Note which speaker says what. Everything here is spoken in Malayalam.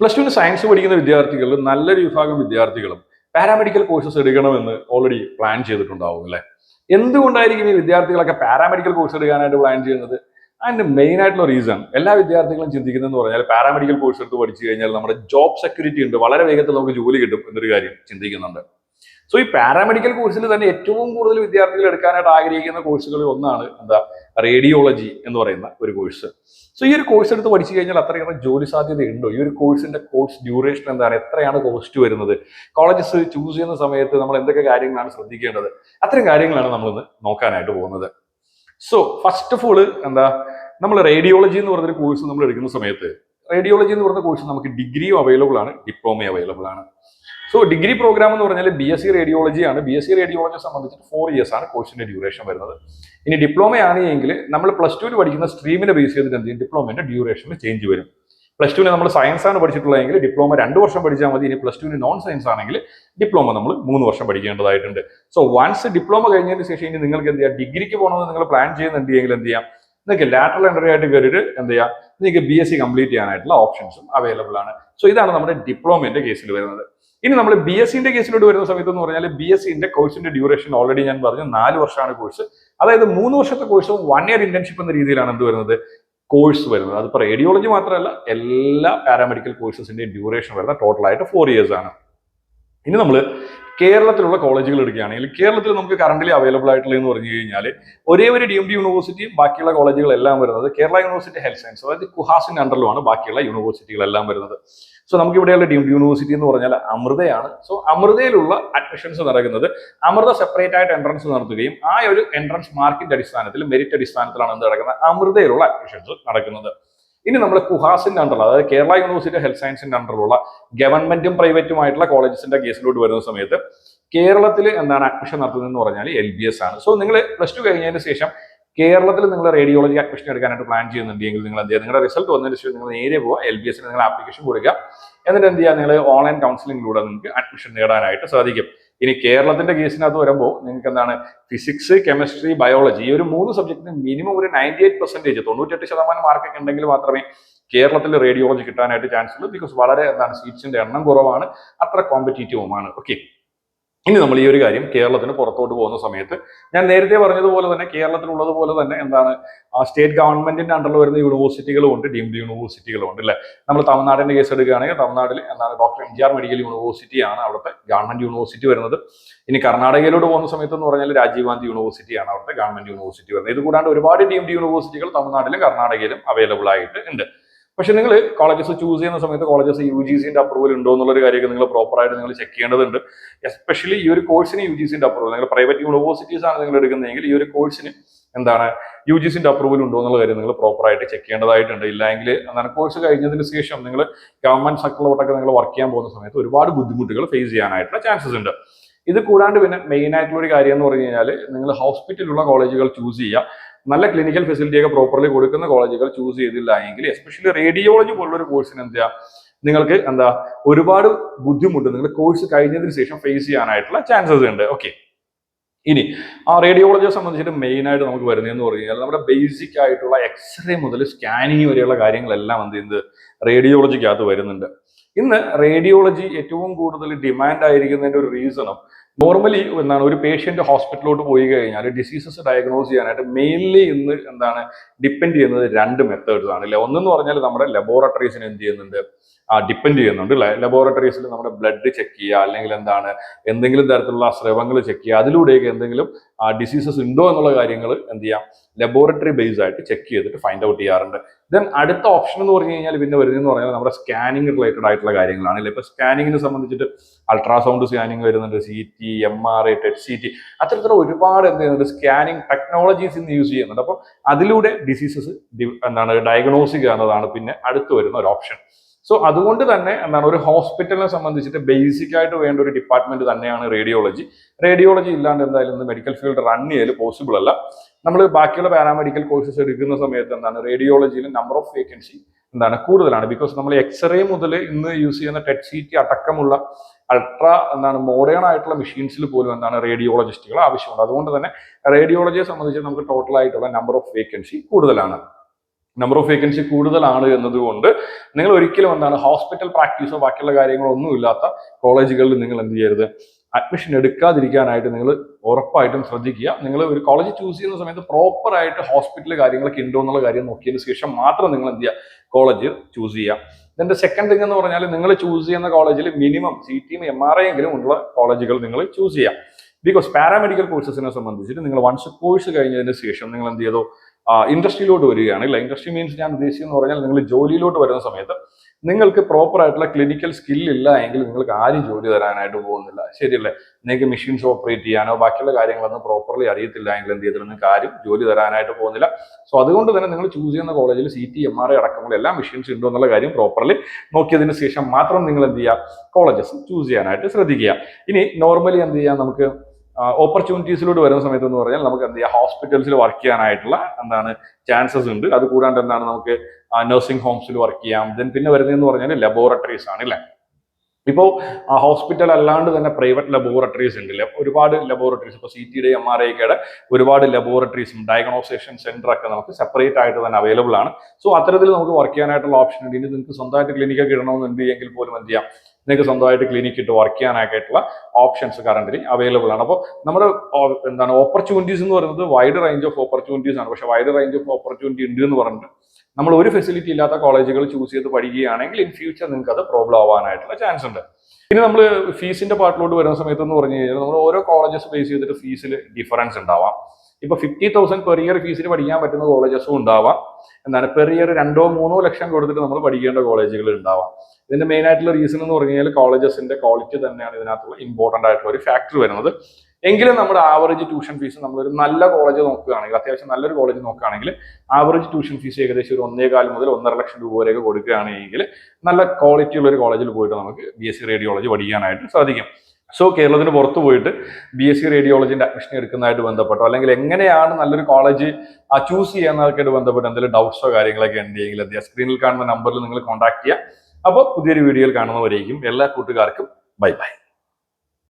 Speaker 1: പ്ലസ് ടുവിന് സയൻസ് പഠിക്കുന്ന വിദ്യാർത്ഥികളിൽ നല്ലൊരു വിഭാഗം വിദ്യാർത്ഥികളും പാരാമെഡിക്കൽ കോഴ്സസ് എടുക്കണമെന്ന് ഓൾറെഡി പ്ലാൻ ചെയ്തിട്ടുണ്ടാവും അല്ലേ? എന്തുകൊണ്ടായിരിക്കും ഈ വിദ്യാർത്ഥികളൊക്കെ പാരാമെഡിക്കൽ കോഴ്സ് എടുക്കാനായിട്ട് പ്ലാൻ ചെയ്യുന്നത്? ആൻഡ് മെയിൻ ആയിട്ടുള്ള റീസൺ എല്ലാ വിദ്യാർത്ഥികളും ചിന്തിക്കുന്നതെന്ന് പറഞ്ഞാൽ പാരാമെഡിക്കൽ കോഴ്സ് എടുത്ത് പഠിച്ചു കഴിഞ്ഞാൽ നമ്മുടെ ജോബ് സെക്യൂരിറ്റി ഉണ്ട്. വളരെ വേഗത്തിൽ നമുക്ക് ജോലി കിട്ടും എന്നൊരു കാര്യം ചിന്തിക്കുന്നുണ്ട്. സോ ഈ പാരാമെഡിക്കൽ കോഴ്സിൽ തന്നെ ഏറ്റവും കൂടുതൽ വിദ്യാർത്ഥികൾ എടുക്കാനായിട്ട് ആഗ്രഹിക്കുന്ന കോഴ്സുകളിൽ ഒന്നാണ് എന്താ? റേഡിയോളജി എന്ന് പറയുന്ന ഒരു കോഴ്സ് സോ ഈ ഒരു കോഴ്സ് എടുത്ത് പഠിച്ചു കഴിഞ്ഞാൽ അത്രയേറെ ജോലി സാധ്യത ഉണ്ടോ ഈ ഒരു കോഴ്സിന്റെ കോഴ്സ് ഡ്യൂറേഷൻ എന്താണ്? എത്രയാണ് കോസ്റ്റ് വരുന്നത്? കോളേജസ് ചൂസ് ചെയ്യുന്ന സമയത്ത് നമ്മൾ എന്തൊക്കെ കാര്യങ്ങളാണ് ശ്രദ്ധിക്കേണ്ടത്? അത്തരം കാര്യങ്ങളാണ് നമ്മൾ ഇന്ന് നോക്കാനായിട്ട് പോകുന്നത്. സോ ഫസ്റ്റ് ഓഫ് ഓൾ എന്താ? നമ്മൾ റേഡിയോളജി എന്ന് പറഞ്ഞൊരു കോഴ്സ് നമ്മൾ എടുക്കുന്ന സമയത്ത് റേഡിയോളജി എന്ന് പറഞ്ഞ കോഴ്സ് നമുക്ക് ഡിഗ്രിയും അവൈലബിൾ ആണ് ഡിപ്ലോമയും അവൈലബിൾ ആണ്. സോ ഡിഗ്രി പ്രോഗ്രാം എന്ന് പറഞ്ഞാൽ ബി എസ് സി റേഡിയോളജി ആണ്. ബി എസ് സി റേഡിയോളജിയെ സംബന്ധിച്ചിട്ട് ഫോർ ഇയേഴ്സ് ആണ് കോഴ്സിന്റെ ഡ്യൂറേഷൻ വരുന്നത്. ഇനി ഡിപ്ലോമ ആണെങ്കിൽ നമ്മൾ പ്ലസ് ടുവിൽ പഠിക്കുന്ന സ്ട്രീമിനെ ബേസ് ചെയ്തിട്ട് എന്ത് ചെയ്യും? ഡിപ്ലോമയുടെ ഡ്യൂറേഷനിൽ ചേഞ്ച് വരും. പ്ലസ് ടുവിന് നമ്മൾ സയൻസ് ആണ് പഠിച്ചിട്ടുള്ളതെങ്കിൽ ഡിപ്ലോമ രണ്ട് വർഷം പഠിച്ചാൽ മതി. ഇനി പ്ലസ് ടുവിന് നോൺ സയൻസ് ആണെങ്കിൽ ഡിപ്ലോമ നമ്മൾ മൂന്ന് വർഷം പഠിക്കേണ്ടതായിട്ടുണ്ട്. സോ വൺസ് ഡിപ്ലോമ കഴിഞ്ഞതിന് ശേഷം ഇനി നിങ്ങൾക്ക് എന്ത് ചെയ്യാം? ഡിഗ്രിക്ക് പോകണമെന്ന് നിങ്ങൾ പ്ലാൻ ചെയ്യുന്നുണ്ടെങ്കിൽ എന്ത് ചെയ്യാം? നിങ്ങൾക്ക് ലാറ്ററൽ എൻട്രി ആയിട്ട് കയറിയിട്ട് എന്ത് ചെയ്യുക നിങ്ങൾക്ക് ബി എസ് സി കംപ്ലീറ്റ് ചെയ്യാനായിട്ടുള്ള ഓപ്ഷൻസും അവൈലബിൾ ആണ്. സോ ഇതാണ് നമ്മുടെ ഡിപ്ലോമയുടെ കേസിൽ വരുന്നത്. ഇനി നമ്മൾ ബി എസ് സിന്റെ കേസിലോട്ട് വരുന്ന സമയത്ത് എന്ന് പറഞ്ഞാൽ ബി എസ് സിന്റെ കോഴ്സിന്റെ ഡ്യൂറേഷൻ ഓൾറെഡി ഞാൻ പറഞ്ഞു നാല് വർഷമാണ് കോഴ്സ് അതായത് മൂന്ന് വർഷത്തെ കോഴ്സും വൺ ഇയർ ഇന്റേൺഷിപ്പ് എന്ന രീതിയിലാണ് എന്ത് വരുന്നത്? കോഴ്സ് വരുന്നത്. അതിപ്പോൾ റേഡിയോളജി മാത്രമല്ല എല്ലാ പാരാമെഡിക്കൽ കോഴ്സസിന്റെയും ഡ്യൂറേഷൻ വരുന്ന ടോട്ടലായിട്ട് ഫോർ ഇയേഴ്സ് ആണ്. ഇനി നമ്മൾ കേരളത്തിലുള്ള കോളേജുകൾ എടുക്കുകയാണെങ്കിൽ കേരളത്തിൽ നമുക്ക് കറണ്ടിലി അവൈലബിൾ ആയിട്ടുള്ള എന്ന് പറഞ്ഞു കഴിഞ്ഞാൽ ഒരേ ഒരു ഡി എം ഡി യൂണിവേഴ്സിറ്റിയും ബാക്കിയുള്ള കോളേജുകളെല്ലാം വരുന്നത് കേരള യൂണിവേഴ്സിറ്റി ഹെൽത്ത് സയൻസ് അതായത് കുഹാസിന്റെ അണ്ടറിലുമാണ് ബാക്കിയുള്ള യൂണിവേഴ്സിറ്റികളെല്ലാം വരുന്നത്. സോ നമുക്ക് ഇവിടെയുള്ള ഡി എം ഡി യൂണിവേഴ്സിറ്റി എന്ന് പറഞ്ഞാൽ അമൃതയാണ്. സോ അമൃതയിലുള്ള അഡ്മിഷൻസ് നടക്കുന്നത് അമൃത സെപ്പറേറ്റ് ആയിട്ട് എൻട്രൻസ് നടത്തുകയും ആ ഒരു എൻട്രൻസ് മാർക്കിന്റെ അടിസ്ഥാനത്തിൽ മെറിറ്റ് അടിസ്ഥാനത്തിലാണ് എന്ത് നടക്കുന്നത്? അമൃതയിലുള്ള അഡ്മിഷൻസ് നടക്കുന്നത്. ഇനി നമ്മൾ കുഹാസിന്റെ അണ്ടറിൽ അതായത് കേരള യൂണിവേഴ്സിറ്റി ഹെൽത്ത് സയൻസിന്റെ അണ്ടറിലുള്ള ഗവൺമെന്റും പ്രൈവറ്റുമായിട്ടുള്ള കോളേജസിന്റെ കേസിലോട്ട് വരുന്ന സമയത്ത് കേരളത്തിൽ എന്താണ് അഡ്മിഷൻ നടത്തുന്നത് എന്ന് പറഞ്ഞാൽ എൽ ബി എസ് ആണ്. സോ നിങ്ങൾ പ്ലസ് ടു കഴിഞ്ഞതിന് ശേഷം കേരളത്തിൽ നിങ്ങൾ റേഡിയോളജി അഡ്മിഷൻ എടുക്കാനായിട്ട് പ്ലാൻ ചെയ്യുന്നുണ്ടെങ്കിൽ നിങ്ങൾ എന്ത് ചെയ്യുക? നിങ്ങളുടെ റിസൾട്ട് വന്നതിന് ശേഷം നിങ്ങൾ നേരെ പോവുക എൽ ബി എസിന് നിങ്ങൾ ആപ്ലിക്കേഷൻ കൊടുക്കുക. എന്നിട്ട് എന്ത് ചെയ്യുക? നിങ്ങൾ ഓൺലൈൻ കൗൺസിലിംഗിലൂടെ നിങ്ങൾക്ക് അഡ്മിഷൻ നേടാനായിട്ട് സാധിക്കും. ഇനി കേരളത്തിന്റെ കേസിനകത്ത് വരുമ്പോൾ നിങ്ങൾക്ക് എന്താണ് ഫിസിക്സ് കെമിസ്ട്രി ബയോളജി ഈ ഒരു മൂന്ന് സബ്ജക്റ്റിന് മിനിമം ഒരു നയന്റി എയ്റ്റ് പെർസെന്റേജ് തൊണ്ണൂറ്റെട്ട് ശതമാനം മാർക്കൊക്കെ ഉണ്ടെങ്കിൽ മാത്രമേ കേരളത്തിൽ റേഡിയോളജി കിട്ടാനായിട്ട് ചാൻസ് ഉള്ളൂ. ബിക്കോസ് വളരെ എന്താണ് സീറ്റ്സിന്റെ എണ്ണം കുറവാണ്. അത്ര കോമ്പറ്റീറ്റീവുമാണ് ഓക്കെ ഇനി നമ്മൾ ഈ ഒരു കാര്യം കേരളത്തിന് പുറത്തോട്ട് പോകുന്ന സമയത്ത് ഞാൻ നേരത്തെ പറഞ്ഞതുപോലെ തന്നെ കേരളത്തിലുള്ളതുപോലെ തന്നെ എന്താണ് ആ സ്റ്റേറ്റ് ഗവൺമെന്റിന്റെ അണ്ടറിൽ വരുന്ന യൂണിവേഴ്സിറ്റികളും ഉണ്ട് ഡീംഡ് യൂണിവേഴ്സിറ്റികളും ഉണ്ട് അല്ലെ? നമ്മൾ തമിഴ്നാടിന്റെ കേസ് എടുക്കുകയാണെങ്കിൽ തമിഴ്നാട്ടിൽ എന്താണ് doctor M G R medical യൂണിവേഴ്സിറ്റിയാണ് അവിടുത്തെ ഗവൺമെന്റ് യൂണിവേഴ്സിറ്റി വരുന്നത്. ഇനി കർണാടകയിലോട്ട് പോകുന്ന സമയത്ത് എന്ന് പറഞ്ഞാൽ രാജീവ് ഗാന്ധി യൂണിവേഴ്സിറ്റിയാണ് അവിടുത്തെ ഗവൺമെന്റ് യൂണിവേഴ്സിറ്റി വരുന്നത്. ഇത് കൂടാണ്ട് ഒരുപാട് ഡീംഡ് യൂണിവേഴ്സിറ്റികൾ തമിഴ്നാട്ടിലും കർണാടകയിലും അവൈലബിൾ ആയിട്ട് ഉണ്ട്. പക്ഷെ നിങ്ങൾ കോളേജസ് ചൂസ് ചെയ്യുന്ന സമയത്ത് കോളേജസ് യു ജി സിന്റെ അപ്രൂവൽ ഉണ്ടോ എന്നുള്ള ഒരു കാര്യമൊക്കെ നിങ്ങൾ പ്രോപ്പർ ആയിട്ട് നിങ്ങൾ ചെക്ക് ചെയ്യേണ്ടതുണ്ട്. എസ്പെഷ്യലി ഈ ഒരു കോഴ്സിന് യു ജി സിന്റെ അപ്രൂവൽ നിങ്ങൾ പ്രൈവറ്റ് യൂണിവേഴ്സിറ്റീസ് ആണ് നിങ്ങൾ എടുക്കുന്നതെങ്കിൽ ഈ ഒരു കോഴ്സിന് എന്താണ് യു ജി സിന്റെ അപ്രൂവൽ ഉണ്ടോ എന്നുള്ള കാര്യം നിങ്ങൾ പ്രോപ്പർ ആയിട്ട് ചെക്ക് ചെയ്യേണ്ടതായിട്ടുണ്ട്. ഇല്ലെങ്കിൽ എന്താണ് കോഴ്സ് കഴിഞ്ഞതിന് ശേഷം നിങ്ങൾ ഗവൺമെന്റ് സെക്ടറിലോട്ടൊക്കെ നിങ്ങൾ വർക്ക് ചെയ്യാൻ പോകുന്ന സമയത്ത് ഒരുപാട് ബുദ്ധിമുട്ടുകൾ ഫേസ് ചെയ്യാനായിട്ടുള്ള ചാൻസസ് ഉണ്ട്. ഇത് കൂടാണ്ട് പിന്നെ മെയിൻ ആയിട്ടുള്ള ഒരു കാര്യം എന്ന് പറഞ്ഞു കഴിഞ്ഞാൽ നിങ്ങൾ ഹോസ്പിറ്റലുള്ള കോളേജുകൾ ചൂസ് ചെയ്യുക. നല്ല ക്ലിനിക്കൽ ഫെസിലിറ്റി ഒക്കെ പ്രോപ്പർലി കൊടുക്കുന്ന കോളേജുകൾ ചൂസ് ചെയ്തില്ല എങ്കിൽ എസ്പെഷ്യലി റേഡിയോളജി പോലുള്ള ഒരു കോഴ്സിന് എന്താ നിങ്ങൾക്ക് എന്താ ഒരുപാട് ബുദ്ധിമുട്ട്. നിങ്ങൾ കോഴ്സ് കഴിഞ്ഞതിന് ശേഷം ഫേസ് ചെയ്യാനായിട്ടുള്ള ചാൻസസ് ഉണ്ട്. ഓക്കെ ഇനി ആ റേഡിയോളജിയെ സംബന്ധിച്ചിട്ട് മെയിൻ ആയിട്ട് നമുക്ക് വരുന്നതെന്ന് പറഞ്ഞു കഴിഞ്ഞാൽ നമ്മുടെ ബേസിക് ആയിട്ടുള്ള എക്സ്റേ മുതൽ സ്കാനിങ് വരെയുള്ള കാര്യങ്ങളെല്ലാം എന്ത് ചെയ്യുന്നത് റേഡിയോളജിക്കകത്ത് വരുന്നുണ്ട്. ഇന്ന് റേഡിയോളജി ഏറ്റവും കൂടുതൽ ഡിമാൻഡ് ആയിരിക്കുന്നതിന്റെ ഒരു റീസണും നോർമലി എന്താണ് ഒരു പേഷ്യന്റ് ഹോസ്പിറ്റലിലോട്ട് പോയി കഴിഞ്ഞാൽ ഡിസീസസ് ഡയഗ്നോസ് ചെയ്യാനായിട്ട് മെയിൻലി ഇന്ന് എന്താണ് ഡിപ്പെൻഡ് ചെയ്യുന്നത് രണ്ട് മെത്തേഡ്സ് ആണ് അല്ലെ? ഒന്നെന്ന് പറഞ്ഞാൽ നമ്മുടെ ലബോറട്ടറീസിന് എന്ത് ചെയ്യുന്നുണ്ട്? ഡിപ്പെൻഡ് ചെയ്യുന്നുണ്ട് ലബോറട്ടറീസിൽ നമ്മുടെ ബ്ലഡ് ചെക്ക് ചെയ്യുക അല്ലെങ്കിൽ എന്താണ് എന്തെങ്കിലും തരത്തിലുള്ള സ്രവങ്ങൾ ചെക്ക് ചെയ്യുക അതിലൂടെയൊക്കെ എന്തെങ്കിലും ഡിസീസസ് ഉണ്ടോ എന്നുള്ള കാര്യങ്ങൾ എന്ത് ചെയ്യാം? ലബോറട്ടറി ബേസ് ആയിട്ട് ചെക്ക് ചെയ്തിട്ട് ഫൈൻഡ് ഔട്ട് ചെയ്യാറുണ്ട്. ദെൻ അടുത്ത ഓപ്ഷൻ എന്ന് പറഞ്ഞു കഴിഞ്ഞാൽ പിന്നെ വരുന്നതെന്ന് പറഞ്ഞാൽ നമ്മുടെ സ്കാനിങ് റിലേറ്റഡ് ആയിട്ടുള്ള കാര്യങ്ങളാണ് അല്ലെ? ഇപ്പൊ സ്കാനിങ്ങിനെ സംബന്ധിച്ചിട്ട് അൾട്രാസൗണ്ട് സ്കാനിങ് വരുന്നുണ്ട് C T M R I TET C T അത്തരത്തിലുള്ള ഒരുപാട് എന്ത് ചെയ്യുന്നുണ്ട് സ്കാനിങ് ടെക്നോളജീസ് ഇന്ന് യൂസ് ചെയ്യുന്നുണ്ട്. അപ്പോൾ അതിലൂടെ ഡിസീസസ് എന്താണ് ഡയഗ്നോസ് ചെയ്യുക എന്നതാണ് പിന്നെ അടുത്ത് വരുന്ന ഒരു ഓപ്ഷൻ സോ അതുകൊണ്ട് തന്നെ എന്താണ് ഒരു ഹോസ്പിറ്റലിനെ സംബന്ധിച്ചിട്ട് ബേസിക് ആയിട്ട് വേണ്ട ഒരു ഡിപ്പാർട്ട്മെന്റ് തന്നെയാണ് റേഡിയോളജി റേഡിയോളജി ഇല്ലാണ്ട് എന്തായാലും മെഡിക്കൽ ഫീൽഡ് റൺ ചെയ്യൽ പോസിബിൾ അല്ല. നമ്മൾ ബാക്കിയുള്ള പാരാമെഡിക്കൽ കോഴ്സസ് എടുക്കുന്ന സമയത്ത് എന്താണ് റേഡിയോളജിയിൽ നമ്പർ ഓഫ് വേക്കൻസി എന്താണ് കൂടുതലാണ്. ബിക്കോസ് നമ്മൾ എക്സ്റേ മുതൽ ഇന്ന് യൂസ് ചെയ്യുന്ന ടെറ്റ് സി ടി അടക്കമുള്ള അൾട്രാ എന്താണ് മോഡേൺ ആയിട്ടുള്ള മെഷീൻസിൽ പോലും എന്താണ് റേഡിയോളജിസ്റ്റുകൾ ആവശ്യമുണ്ട്. അതുകൊണ്ട് തന്നെ റേഡിയോളജിയെ സംബന്ധിച്ച് നമുക്ക് ടോട്ടൽ ആയിട്ടുള്ള നമ്പർ ഓഫ് വേക്കൻസി കൂടുതലാണ്. നമ്പർ ഓഫ് വേക്കൻസി കൂടുതലാണ് എന്നതുകൊണ്ട് നിങ്ങൾ ഒരിക്കലും എന്താണ് ഹോസ്പിറ്റൽ പ്രാക്ടീസോ ബാക്കിയുള്ള കാര്യങ്ങളോ ഒന്നും ഇല്ലാത്ത കോളേജുകളിൽ നിങ്ങൾ എന്ത് ചെയ്യരുത്? അഡ്മിഷൻ എടുക്കാതിരിക്കാനായിട്ട് നിങ്ങൾ ഉറപ്പായിട്ടും ശ്രദ്ധിക്കുക. നിങ്ങൾ ഒരു കോളേജ് ചൂസ് ചെയ്യുന്ന സമയത്ത് പ്രോപ്പർ ആയിട്ട് ഹോസ്പിറ്റൽ കാര്യങ്ങളൊക്കെ ഉണ്ടോ എന്നുള്ള കാര്യം നോക്കിയതിന് ശേഷം മാത്രം നിങ്ങൾ എന്ത് ചെയ്യുക? കോളേജ് ചൂസ് ചെയ്യുക. ഇതിന്റെ സെക്കൻഡ് തിങ് എന്ന് പറഞ്ഞാൽ നിങ്ങൾ ചൂസ് ചെയ്യുന്ന കോളേജിൽ മിനിമം സി ടിയും എം ആർ ഐ എങ്കിലും ഉള്ള കോളേജുകൾ നിങ്ങൾ ചൂസ് ചെയ്യാം ബിക്കോസ് പാരാമെഡിക്കൽ കോഴ്സസിനെ സംബന്ധിച്ചിട്ട് നിങ്ങൾ വൺസ് കോഴ്സ് കഴിഞ്ഞതിന് ശേഷം നിങ്ങൾ എന്ത് ചെയ്തോ? ഇൻഡസ്ട്രിയിലോട്ട് വരികയാണ്. ഇല്ല ഇൻഡസ്ട്രി മീൻസ് ഞാൻ ഉദ്ദേശിച്ചെന്ന് പറഞ്ഞാൽ നിങ്ങൾ ജോലിയിലോട്ട് വരുന്ന സമയത്ത് നിങ്ങൾക്ക് പ്രോപ്പർ ആയിട്ടുള്ള ക്ലിനിക്കൽ സ്കിൽ ഇല്ല എങ്കിൽ നിങ്ങൾക്ക് ആരും ജോലി തരാനായിട്ട് പോകുന്നില്ല. ശരിയല്ലേ? നിങ്ങൾക്ക് മെഷീൻസ് ഓപ്പറേറ്റ് ചെയ്യാനോ ബാക്കിയുള്ള കാര്യങ്ങളൊന്നും പ്രോപ്പർലി അറിയത്തില്ല എങ്കിൽ എന്ത് ചെയ്തിട്ട് നിങ്ങൾക്ക് ആരും ജോലി തരാനായിട്ട് പോകുന്നില്ല. സോ അതുകൊണ്ട് തന്നെ നിങ്ങൾ ചൂസ് ചെയ്യുന്ന കോളേജിൽ C T M R I അടക്കമുള്ള എല്ലാ മെഷീൻസ് ഉണ്ടോ എന്നുള്ള കാര്യം പ്രോപ്പർലി നോക്കിയതിന് ശേഷം മാത്രം നിങ്ങൾ എന്ത് ചെയ്യുക? കോളേജസ് ചൂസ് ചെയ്യാനായിട്ട് ശ്രദ്ധിക്കുക. ഇനി നോർമലി എന്ത് ചെയ്യാം? നമുക്ക് ഓപ്പർച്യൂണിറ്റീസിലോട്ട് വരുന്ന സമയത്ത് എന്ന് പറഞ്ഞാൽ നമുക്ക് എന്ത് ചെയ്യാം? ഹോസ്പിറ്റൽസിൽ വർക്ക് ചെയ്യാനായിട്ടുള്ള എന്താണ് ചാൻസസ് ഉണ്ട്. അത് കൂടാണ്ട് എന്താണ് നമുക്ക് നഴ്സിംഗ് ഹോംസിൽ വർക്ക് ചെയ്യാം. ദെൻ പിന്നെ വരുന്നതെന്ന് പറഞ്ഞാൽ ലബോറട്ടറീസ് ആണ് അല്ലേ ഇപ്പോൾ ഹോസ്പിറ്റൽ അല്ലാണ്ട് തന്നെ പ്രൈവറ്റ് ലബോറട്ടറീസ് ഉണ്ട് ഒരുപാട് ലബോറട്ടറീസ് ഇപ്പോൾ സി ടിയുടെ എം ആർ ഐക്കയുടെ ഒരുപാട് ലബോറട്ടറീസും ഡയഗ്നോസേഷൻ സെന്റർ ഒക്കെ നമുക്ക് സെപ്പറേറ്റ് ആയിട്ട് തന്നെ അവൈലബിൾ ആണ്. സോ അത്തരത്തിൽ നമുക്ക് വർക്ക് ചെയ്യാനായിട്ടുള്ള ഓപ്ഷൻ ഉണ്ട്. ഇനി നിങ്ങൾക്ക് സ്വന്തമായിട്ട് ക്ലിനിക്കൊക്കെ ഇടണമെന്നുണ്ട് എങ്കിൽ പോലും എന്ത് ചെയ്യാം? നിങ്ങൾക്ക് സ്വന്തമായിട്ട് ക്ലിനിക്ക് ഇട്ട് വർക്ക് ചെയ്യാനായിട്ടുള്ള ഓപ്ഷൻസ് കറണ്ടിൽ അവൈലബിൾ ആണ്. അപ്പോൾ നമ്മുടെ എന്താണ് ഓപ്പർച്യൂണിറ്റീസ് എന്ന് പറയുന്നത് വൈഡ് റേഞ്ച് ഓഫ് ഓപ്പർച്യൂണിറ്റീസ് ആണ്. പക്ഷേ വൈഡ് റേഞ്ച് ഓഫ് ഓപ്പർച്യൂണിറ്റി ഉണ്ട് എന്ന് പറഞ്ഞിട്ട് നമ്മൾ ഒരു ഫെസിലിറ്റി ഇല്ലാത്ത കോളേജുകൾ ചൂസ് ചെയ്ത് പഠിക്കുകയാണെങ്കിൽ ഇൻ ഫ്യൂച്ചർ നിങ്ങൾക്ക് അത് പ്രോബ്ലം ആവാനായിട്ടുള്ള ചാൻസ് ഉണ്ട്. ഇനി നമ്മൾ ഫീസിന്റെ പാർട്ടിലോട്ട് വരുന്ന സമയത്ത് എന്ന് പറഞ്ഞു കഴിഞ്ഞാൽ നമ്മൾ ഓരോ കോളേജസ് ബേസ് ചെയ്തിട്ട് ഫീസിൽ ഡിഫറൻസ് ഉണ്ടാവാം. ഇപ്പൊ ഫിഫ്റ്റി തൗസൻഡ് പെർ ഇയർ ഫീസിന് പഠിക്കാൻ പറ്റുന്ന കോളേജസും ഉണ്ടാവാം. എന്നാണ് പെർ ഇയർ രണ്ടോ മൂന്നോ ലക്ഷം കൊടുത്തിട്ട് നമ്മൾ പഠിക്കേണ്ട കോളേജുകൾ ഉണ്ടാവാം. ഇതിന്റെ മെയിൻ ആയിട്ടുള്ള റീസൺ എന്ന് പറഞ്ഞു കഴിഞ്ഞാൽ കോളേജസിന്റെ ക്വാളിറ്റി തന്നെയാണ് ഇതിനകത്തുള്ള ഇമ്പോർട്ടന്റ് ആയിട്ടുള്ള ഒരു ഫാക്ടർ വരുന്നത്. എങ്കിലും നമ്മുടെ ആവറേജ് ട്യൂഷൻ ഫീസ് നമ്മളൊരു നല്ല കോളേജ് നോക്കുകയാണെങ്കിൽ അത്യാവശ്യം നല്ലൊരു കോളേജ് നോക്കുകയാണെങ്കിൽ ആവറേജ് ട്യൂഷൻ ഫീസ് ഏകദേശം ഒരു ഒന്നേകാൽ മുതൽ ഒന്നര ലക്ഷം രൂപ വരെയൊക്കെ കൊടുക്കുകയാണെങ്കിൽ നല്ല ക്വാളിറ്റി ഉള്ള ഒരു കോളേജിൽ പോയിട്ട് നമുക്ക് ബി എസ് സി റേഡിയോളജി പഠിക്കാനായിട്ട് സാധിക്കും. സോ കേരളത്തിന് പുറത്ത് പോയിട്ട് ബി എസ് സി റേഡിയോളജിന്റെ അഡ്മിഷൻ എടുക്കുന്നതായിട്ട് ബന്ധപ്പെട്ടോ അല്ലെങ്കിൽ എങ്ങനെയാണ് നല്ലൊരു കോളേജ് ആ ചൂസ് ചെയ്യുന്നതൊക്കെ ബന്ധപ്പെട്ട് എന്തെങ്കിലും ഡൗട്ട്സോ കാര്യങ്ങളൊക്കെ ഉണ്ടെങ്കിൽ ചെയ്യുക സ്ക്രീനിൽ കാണുന്ന നമ്പറിൽ നിങ്ങൾ കോൺടാക്ട് ചെയ്യുക. അപ്പോൾ പുതിയൊരു വീഡിയോയിൽ കാണുന്നവരേക്കും എല്ലാ കൂട്ടുകാർക്കും ബൈ ബൈ